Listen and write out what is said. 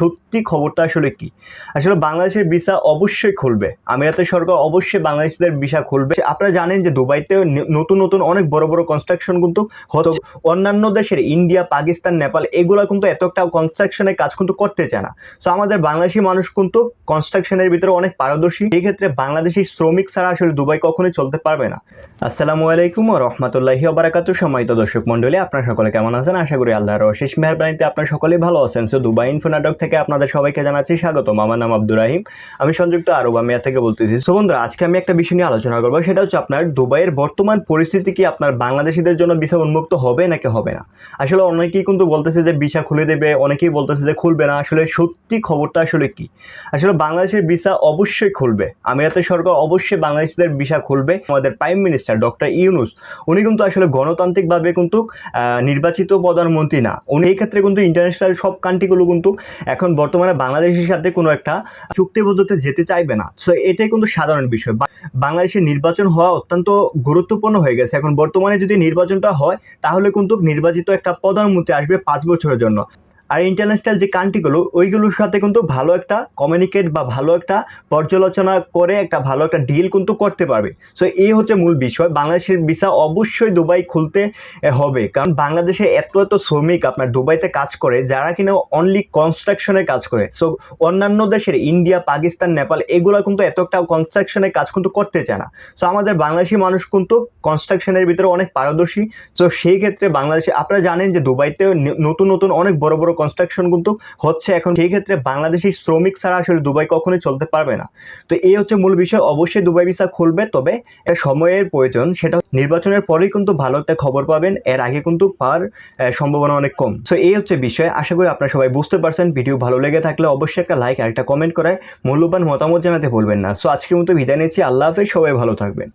সত্যি খবরটা আসলে কি? আসলে বাংলাদেশের ভিসা অবশ্যই খুলবে। আমিরাতের সরকার অবশ্যই বাংলাদেশিদের ভিসা খুলবে। আপনারা জানেন যে দুবাইতে নতুন নতুন অনেক বড় বড় কনস্ট্রাকশন কিন্তু হতো। অন্যান্য দেশের ইন্ডিয়া, পাকিস্তান, নেপাল এগুলা কিন্তু এত একটা কনস্ট্রাকশনের কাজ কিন্তু করতে চায় না। সো আমাদের বাংলাদেশি মানুষ কিন্তু কনস্ট্রাকশনের ভিতরে অনেক পারদর্শী। এই ক্ষেত্রে বাংলাদেশি শ্রমিক ছাড়া আসলে দুবাই কখনোই চলতে পারবে না। আসসালামু আলাইকুম ও রহমতুল্লাহি বারাকাতু সম্মানিত দর্শক মন্ডলী আপনারা সকলে কেমন আছেন? আশা করি আল্লাহর অশেষ মেহরবানিতে আপনারা সকলেই ভালো আছেন। সো দুবাই ইনফো নাটক থেকে আপনাদের সবাইকে জানাচ্ছি স্বাগতম। আমার নাম আব্দুর রাহিম। আমি সংযুক্ত আরব আমিরাত থেকে বলতেছি। সো বন্ধুরা, আজকে আমি একটা বিষয় নিয়ে আলোচনা করব। সেটা হচ্ছে আপনার দুবাইয়ের বর্তমান পরিস্থিতি কি আপনার বাংলাদেশিদের জন্য ভিসা উন্মুক্ত হবে নাকি হবে না? আসলে অনেকেই কিন্তু বলতেছে যে ভিসা খুলে দেবে, অনেকেই বলতেছে যে খুলবে না। আসলে সত্যি খবরটা আসলে কি? আসলে বাংলাদেশের ভিসা অবশ্যই খুলবে। আমিরাতের সরকার অবশ্যই বাংলাদেশিদের ভিসা খুলবে। আমাদের প্রাইম মিনিস্টার ডক্টর ইউনুস, উনি কিন্তু আসলে গণতান্ত্রিকভাবে কিন্তু নির্বাচিত প্রধানমন্ত্রী না। উনি এই ক্ষেত্রে কিন্তু ইন্টারন্যাশনাল সব কান্ট্রিগুলো কিন্তু এখন বর্তমানে বাংলাদেশের সাথে কোনো একটা চুক্তিবদ্ধতে যেতে চাইবে না। সো এটাই কিন্তু সাধারণ বিষয়। বাংলাদেশের নির্বাচন হওয়া অত্যন্ত গুরুত্বপূর্ণ হয়ে গেছে। এখন বর্তমানে যদি নির্বাচনটা হয়, তাহলে কিন্তু নির্বাচিত একটা প্রধানমন্ত্রী আসবে পাঁচ বছরের জন্য। আর ইন্টারন্যাশনাল যে কান্ট্রিগুলো, ওইগুলোর সাথে কিন্তু ভালো একটা কমিউনিকেট বা ভালো একটা পর্যালোচনা করে একটা ভালো একটা ডিল কিন্তু করতে পারবে। সো এই হচ্ছে মূল বিষয়। বাংলাদেশের ভিসা অবশ্যই দুবাই খুলতে হবে। কারণ বাংলাদেশে এত এত শ্রমিক আপনার দুবাইতে কাজ করে, যারা কিনা অনলি কনস্ট্রাকশনের কাজ করে। সো অন্যান্য দেশের ইন্ডিয়া পাকিস্তান নেপাল এগুলো কিন্তু এত একটা কনস্ট্রাকশনের কাজ কিন্তু করতে চায় না। সো আমাদের বাংলাদেশি মানুষ কিন্তু কনস্ট্রাকশনের ভিতরে অনেক পারদর্শী। তো সেই ক্ষেত্রে বাংলাদেশে, আপনারা জানেন যে দুবাইতে নতুন নতুন অনেক বড় বড় কনস্ট্রাকশন কিন্তু হচ্ছে এখন সেই ক্ষেত্রে বাংলাদেশি শ্রমিক ছাড়া আসলে দুবাই কখনোই চলতে পারবে না। তো এই হচ্ছে মূল বিষয়। অবশ্যই দুবাই ভিসা খুলবে তবে সময়ের প্রয়োজন সেটা নির্বাচনের পরেই কিন্তু ভালো একটা খবর পাবেন। এর আগে কিন্তু আহ, সম্ভাবনা অনেক কম। তো এই হচ্ছে বিষয়। আশা করি আপনারা সবাই বুঝতে পারছেন। ভিডিও ভালো লেগে থাকলে অবশ্যই একটা লাইক আর একটা কমেন্ট করায় মূল্যবান মতামত জানাতে ভুলবেন না। সো আজকের মতো বিদায় নিচ্ছি। আল্লাহ হাফেজ। সবাই ভালো থাকবেন।